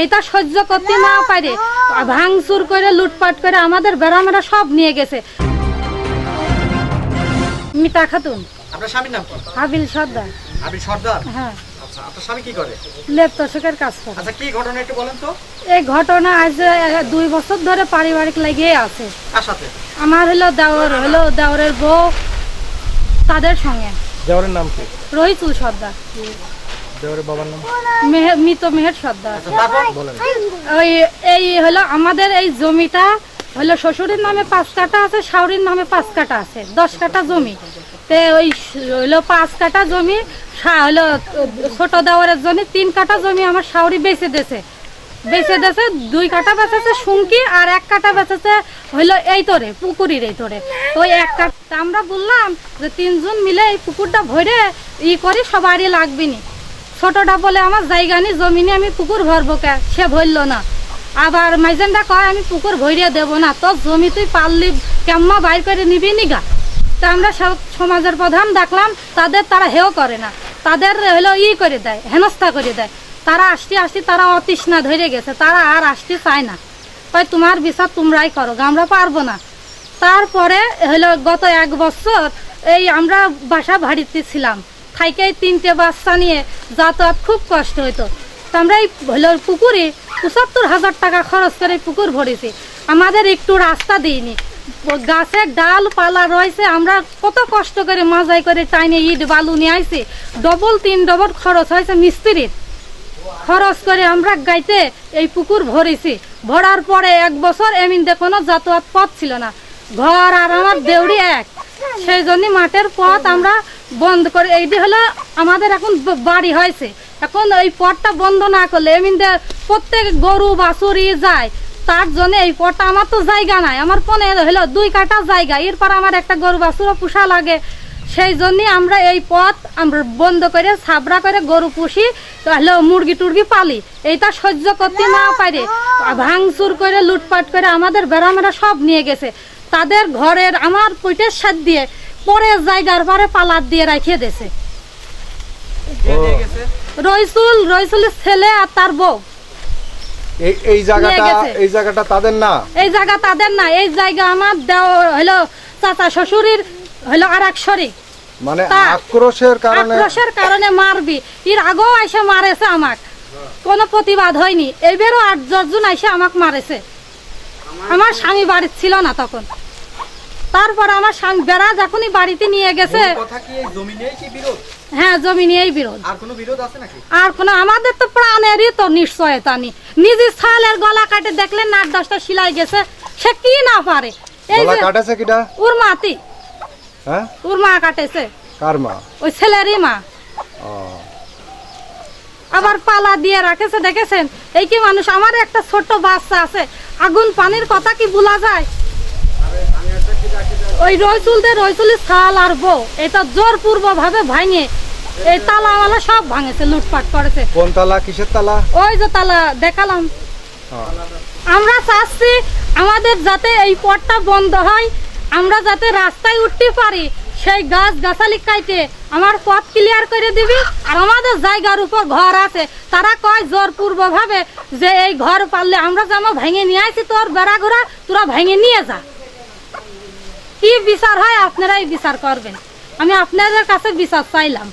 এইটা সহ্য করতে না পারে। ভাঙচুর করে লুটপাট করে আমাদের বেড়ামেরা সব নিয়ে গেছে। মিতা খাতুন। আপনার স্বামীর নাম কি হাবিল সর্দার। আপনি সর্দার? হ্যাঁ। আচ্ছা আপনার স্বামী কি করে? লেপ তোষকের কাজ করে। আচ্ছা কি ঘটনা একটু বলেন তো? এই ঘটনা আজ দুই বছর ধরে পারিবারিক লাগিয়ে আছে। কার সাথে? আমার হলো দেওর হলো দেওরের বউ তাদের সঙ্গে। দেওয়ারের নাম কি? রহিতুল সর্দার। দেওয়ারের বাবার নাম? মৃত মেহের সর্দার। আচ্ছা ওই এই হলো আমাদের এই জমিটা হলো শ্বশুরের নামে পাঁচ কাটা আছে শাওরির নামে পাঁচ কাটা আছে দশ কাটা জমি। তে ওই হলো পাঁচ কাটা জমি হলো ছোট দেওয়ারের জন্য তিন কাটা জমি আমার শাওরি বেঁচে দিয়েছে। বেঁচে দিয়েছে দুই কাটা বেচেছে সুঙ্কি আর এক কাটা বেঁচেছে হইল এই তোরে পুকুরির এই তোরে। তো ওই এক কাটা আমরা বললাম যে তিনজন মিলে এই পুকুরটা ভরে ই করি সবারই লাগবে নি। ছোটটা বলে আমার জায়গা নেই, জমিনে আমি পুকুর ভরবো কে? সে ভরল না। আবার মাইজেনটা কয়, আমি পুকুর ভরিয়ে দেব না, তোর জমি তুই পারলি, কেম্মা বাইর করে নিবি নিগা তা আমরা সমাজের প্রধান দেখলাম, তাদের তারা হেও করে না। তাদের হলো ই করে দেয়, হেনস্থা করে দেয়। তারা আসতে আসতে তারা অতৃষ্ণা ধরে গেছে, তারা আর আসতে চায় না। তাই তোমার বিচার তোমরাই করো আমরা পারব না। তারপরে হলো গত এক বছর এই আমরা বাসা ভাড়িতে ছিলাম। থাইকে তিনটে বাচ্চা নিয়ে যাতায়াত খুব কষ্ট হতো তো আমরা এই হলো পুকুরে পঁচাত্তর হাজার টাকা খরচ করে পুকুর ভরেছি। আমাদের একটু রাস্তা দিইনি। গাছের ডাল পালা রয়েছে, আমরা কত কষ্ট করে মাজাই করে টাইনে ইট বালু নিয়ে আইছি। ডবল তিন ডবল খরচ হয়েছে মিস্ত্রির। খরচ করে আমরা গাইতে এই পুকুর ভরেছি। ভরার পরে এক বছর এমনিতে কোনো যাতায়াত পথ ছিল না। ঘর আর আমার দেউড়ি এক। সেই জন্য মাঠের পথ আমরা বন্ধ করে, এইটি হলো আমাদের এখন বাড়ি হয়েছে। এখন এই পথটা বন্ধ না করলে এমনিতে প্রত্যেক গরু বাছুরি যায়, তার জন্য এই পথটা আমার তো জায়গা নাই। আমার পনে হলো দুই কাটা জায়গা, এরপর আমার একটা গরু বাছুরও পোষা লাগে। সেই জন্যই আমরা এই পথ আমরা বন্ধ করে, ছাবড়া করে গরু পুষি হলো মুরগি টুরগি পালি। এইটা সহ্য করতে না পারে। ভাঙচুর করে, লুটপাট করে আমাদের বেড়ামেরা সব নিয়ে গেছে। তাদের ঘরের আমার পিঠের সাথ দিয়ে পরের জায়গার পরে পালার দিয়ে রাখিয়ে দিয়েছে গেছে? রইসুল রইসুলের ছেলে আর তার বউ। এই এই জায়গাটা এই জায়গাটা তাদের না? এই জায়গা তাদের না। এই জায়গা আমার দেও হলো চাচা শ্বশুরের হলো আর এক শরিক মানে আক্রোশের কারণে আক্রোশের কারণে মারবি। এর আগেও এসে মারেছে আমাক। কোনো প্রতিবাদ হয়নি। এবারও আট দশজন এসে আমাকে মারেছে। আমার স্বামী বাড়িতে ছিল না তখন। তারপর আমার বেড়া যখনই বাড়িতে নিয়ে গেছে। মূল কথা কি এই জমি নিয়েই কি বিরোধ? হ্যাঁ জমি নিয়েই বিরোধ। আর কোনো বিরোধ আছে নাকি? আর কোনো আমাদের তো প্রাণেরই তো নিশ্চয়তা নেই। নিজের ছালের গলা কাটে দেখলে নাট দশটা সিলাই গেছে। সে কি না পারে? এই গলা যে কাটেছে কিটা? ওর মাতি হ্যাঁ? ওর মা কাটেছে। কার মা? ওই ছেলেরই মা। আবার পালা দিয়ে রাখেছে দেখেছেন? এই কি মানুষ আমার একটা ছোট বাচ্চা আছে। আগুন পানির কথা কি ভুলা যায়? ওই রইচুলতে রইচুলি ছাল আর বউ। এটা জোরপূর্ব ভাবে ভাঙে। এই তালাওয়ালা সব ভাঙেছে লুটপাট করেছে। কোন তালা? কিসের তালা? ওই যে তালা দেখালাম। আমরা চাচ্ছি আমাদের যাতে এই পথটা বন্ধ হয় আমরা যাতে রাস্তায় উঠতে পারি সেই গাছ গাছালি কাইতে আমার পথ ক্লিয়ার করে দিবি আর আমাদের জায়গার উপর ঘর আছে। তারা কয় জোরপূর্ব ভাবে যে এই ঘর পারলে আমরা যেমন ভেঙে নিয়ে আসি তোর বেড়া ঘোরা তোরা ভেঙে নিয়ে যা। কি বিচার হয় আপনারাই বিচার করবেন। আমি আপনাদের কাছে বিচার চাইলাম।